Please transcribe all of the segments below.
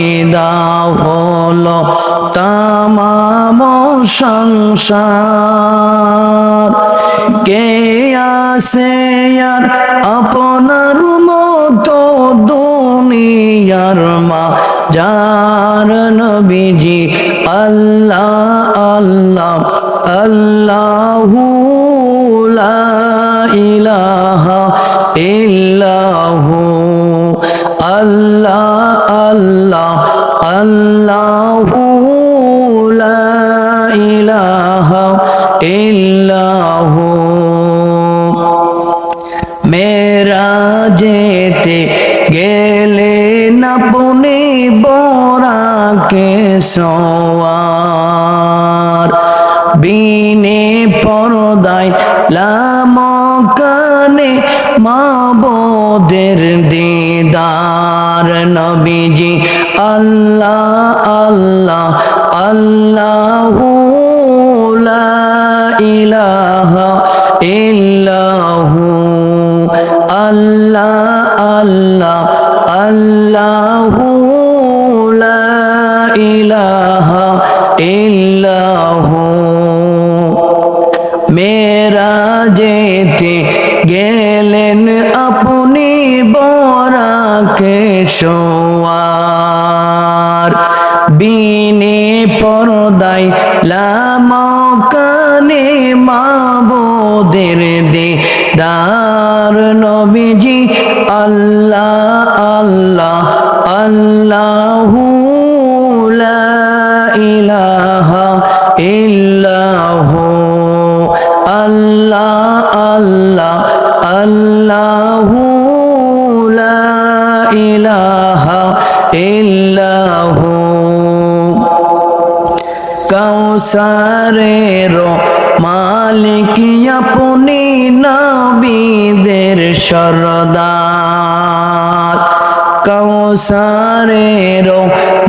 পয়দা হলো তামাম সংসার। কে আসে আর আপনার মতো দুনিয়ার মা? যার নবীজি আল্লাহ আল্লাহ, আল্লাহু লা ইলাহা ইল্লাহু। আল্লাহু ইলাহা ইল্লাহু। মেরা যেতে গেলেন আপনি বরাকে সওয়ার। বিনে পরদায় লামকানে মাবদের দিদার নবীজি আল্লাহ আল্লাহ আল্লাহু ইলাহা ইল্লাহু আল্লাহ আল্লাহ আল্লাহু লা ইলাহা ইল্লাহু। বিনে পরদাই লামকানে মাবদের দে দার নবীজি আল্লাহ আল্লাহ, আল্লাহু ইলাহা আল্লাহ আল্লাহ ইলাহা ইল্লাহু। কৌসারের মালিক আপনি নবীদের সরদার। কৌসারের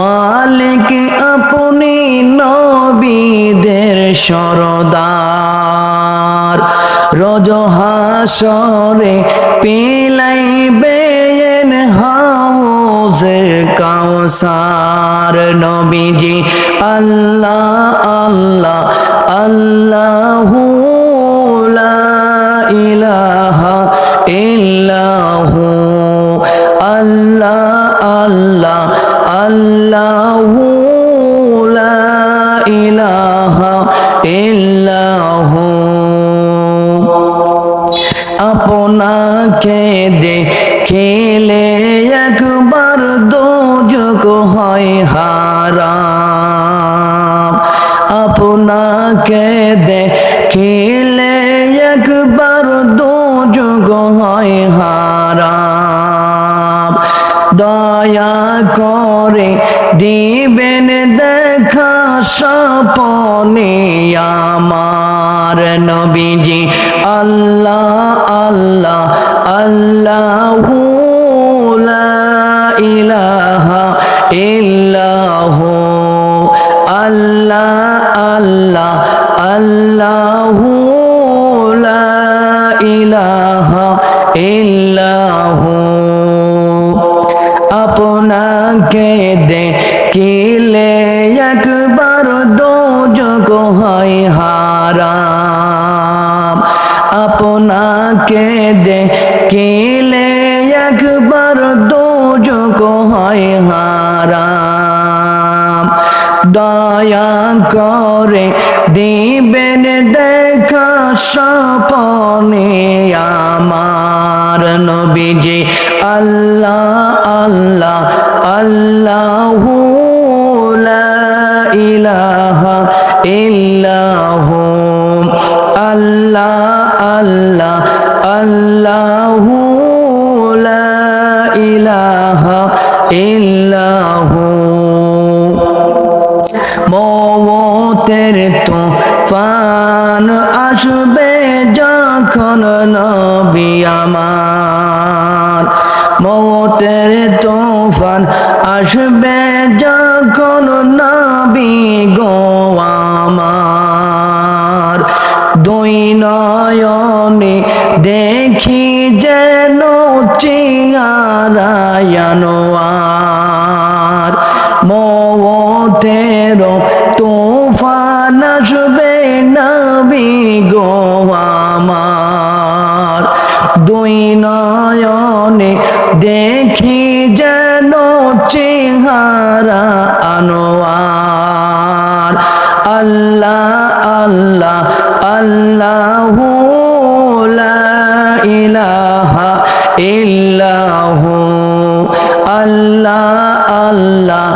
মালিক আপনি নবীদের সরদার। রজ হাসরে পিলাইবেন কাউসার নবীজি আল্লাহ আল্লাহ আল্লাহু লা ইলাহা আল্লাহ আল্লাহ আল্লাহু আপনাকে দেখিলে হয় হারাম আপনাকে দেখিলে একবার দোজক হয় হারাম দয়া করে দিবেন দেখা সপনে আমার নবীজি। আল্লাহ আল্লাহ, আল্লাহু আপনাকে দেখিলে একবার দোজক হয় হারাম। আপনাকে দেখিলে একবার দোজক হয় হারাম। দয়া করে দিবেন দেখা সপনে আমার নবীজি। আল্লাহ আল্লাহ আল্লাহ ইলাহা ইল্লাহু মৌত মতের তুফান আসবে যখন নবী আমার। মতের তুফান আসবে যখন নবী গো আমার। দুই নয়নে দেখি যেন চিয়ারায়নোয়ার মতের তুফান আসবে নবী গো আমার। দুই নয়নে দেখি যেন চেহারা আনোয়ার। আল্লাহ আল্লাহ আল্লাহ ইলাহা ইল্লাহু। আল্লাহ আল্লাহ,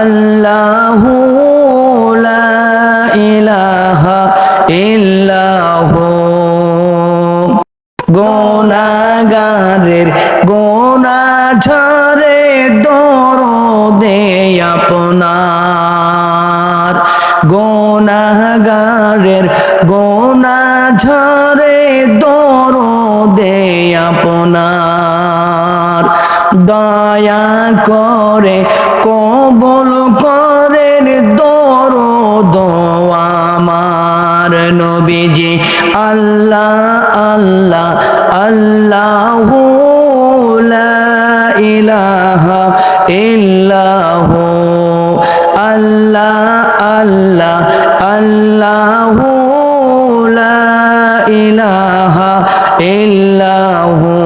আল্লাহু ইল্লাহু। গোনাগারের গোনা ঝরে দরদে আপনার। গোনাগারের গোনা ঝরে দরদে আপনার। দয়া করে কবল করেন দরদ আমার। নবীজি আল্লাহ আল্লাহ আল্লাহ ইলাহা ইল্লাহ আল্লাহ আল্লাহ আল্লাহ ইলাহা ইল্লাহু।